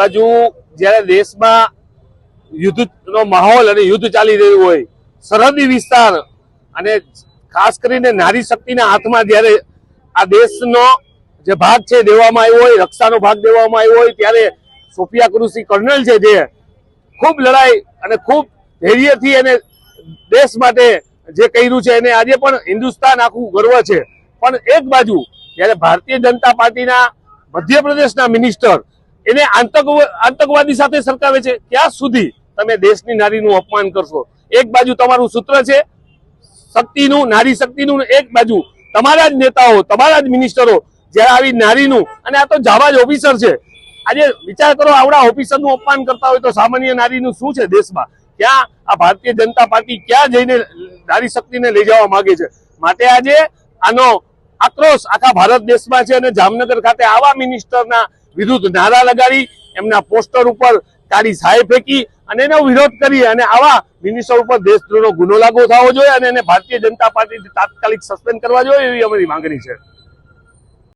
બાજુ જ્યારે દેશમાં યુદ્ધનો માહોલ અને યુદ્ધ ચાલી રહ્યું હોય, સરહદી વિસ્તાર અને ખાસ કરીને નારી શક્તિના હાથમાં જ્યારે આ દેશનો જે ભાગ છે દેવામાં આવ્યો હોય, રક્ષાનો ભાગ દેવામાં આવ્યો હોય, ત્યારે સોફિયા કૃષિ કર્નલ છે જે, ખૂબ લડાઈ અને ખૂબ ધૈર્યથી એને દેશ માટે જે કર્યું છે એને આજે પણ હિન્દુસ્તાન આખું ગર્વ છે. પણ એક બાજુ જ્યારે ભારતીય જનતા પાર્ટીના મધ્યપ્રદેશના મિનિસ્ટર એને આતંક આતંકવાદી સાથે સરકાવે છે. ક્યાં સુધી તમે દેશની નારીનું અપમાન કરશો? એક બાજુ તમારું સૂત્ર છે, શક્તિનું, નારી શક્તિનું એક બાજુ. તમારા જ નેતાઓ, તમારા જ મિનિસ્ટરો જ્યારે આવી નારીનું, અને આ તો જાવા જ ઓફિસર છે. આજે વિચાર કરો, આવડા ઓફિસરનું અપમાન કરતા હોય તો સામાન્ય નારીનું શું છે દેશમાં? ક્યાં આ ભારતીય જનતા પાર્ટી ક્યાં જઈને નારી શક્તિને લઈ જવા માંગે છે? માટે આજે આનો આક્રોશ આખા ભારત દેશમાં છે અને જામનગર ખાતે આવા મિનિસ્ટરના વિરુદ્ધ નારા લગાડી, એમના પોસ્ટર ઉપર કાળી સાય ફેંકી અને એનો વિરોધ કરી અને આવા મિનિસ્ટર ઉપર દેશદ્રોહનો ગુનો લાગુ થવો જોઈએ અને એને ભારતીય જનતા પાર્ટી તાત્કાલિક સસ્પેન્ડ કરવા જોઈએ એવી અમારી માંગણી છે.